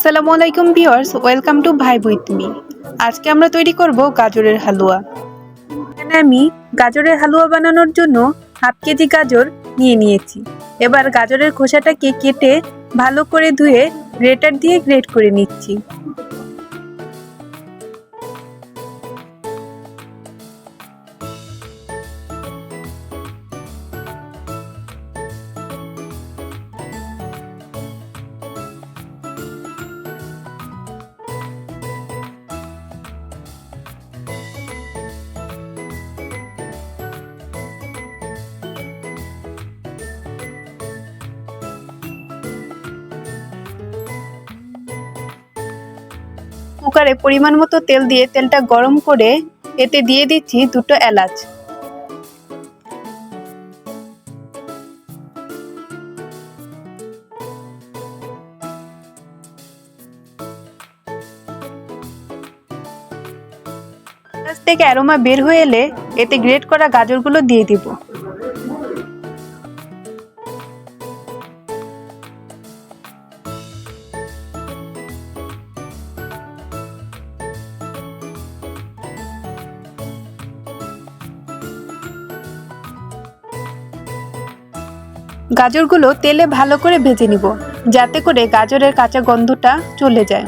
আসসালামু আলাইকুম viewers, welcome to ভাই উইথ মি। আজকে আমরা তৈরি করব গাজরের হালুয়া। এখানে আমি গাজরের হালুয়া বানানোর জন্য হাফ কেজি গাজর নিয়ে নিয়েছি। এবার গাজরের খোসাটাকে কেটে ভালো করে ধুয়ে গ্রেটার দিয়ে গ্রেট করে নিচ্ছি। কুকারে পরিমাণ মতো তেল দিয়ে তেলটা গরম করে এতে দিয়ে দিচ্ছি দুটো এলাচ। থেকে অ্যারোমা বের হয়ে এলে এতে গ্রেট করা গাজরগুলো দিয়ে দিব। গাজরগুলো তেলে ভালো করে ভেজে নিব যাতে করে গাজরের কাঁচা গন্ধটা চলে যায়।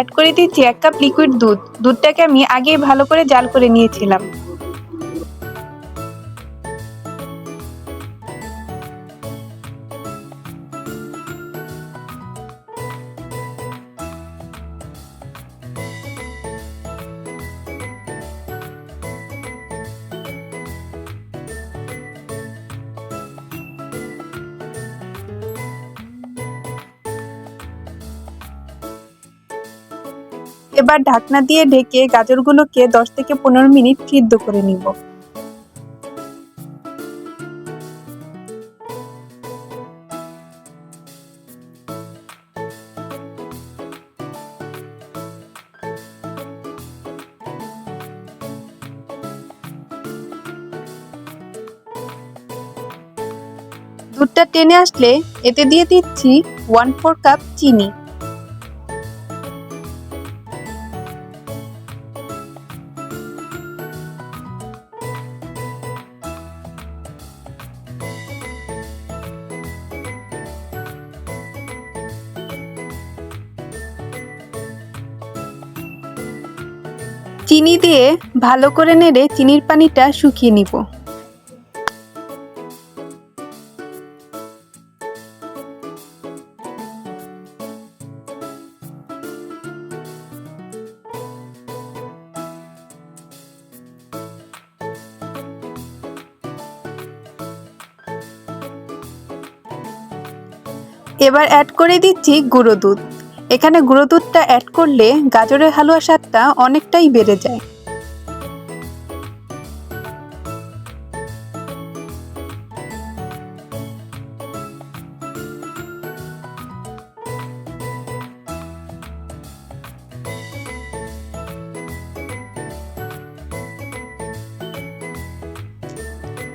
অ্যাড করে দিচ্ছি এক কাপ লিকুইড দুধ। দুধটাকে আমি আগেই ভালো করে জাল করে নিয়েছিলাম। এবার ঢাকনা দিয়ে ঢেকে গাজরগুলোকে দশ থেকে পনেরো মিনিট সিদ্ধ করে নিব। দুধটা টেনে আসলে এতে দিয়ে দিচ্ছি ওয়ান ফোর কাপ চিনি। চিনি দিয়ে ভালো করে নেড়ে চিনির পানিটা শুকিয়ে নিব। এবার অ্যাড করে দিচ্ছি গুঁড়ো দুধ। এখানে গুঁড়ো দুধটা অ্যাড করলে গাজরের হালুয়া স্বাদটা অনেকটাই বেড়ে যায়।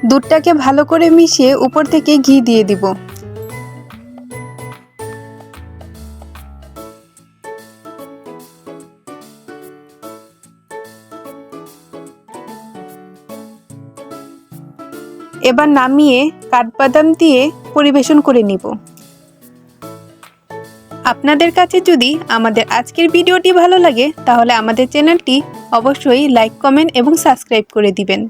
দুধটাকে ভালো করে মিশিয়ে উপর থেকে ঘি দিয়ে দিব। এবার নামিয়ে কাঠবাদাম দিয়ে পরিবেশন করে নিব। আপনাদের কাছে যদি আমাদের আজকের ভিডিওটি ভালো লাগে, তাহলে আমাদের চ্যানেলটি অবশ্যই লাইক, কমেন্ট এবং সাবস্ক্রাইব করে দিবেন।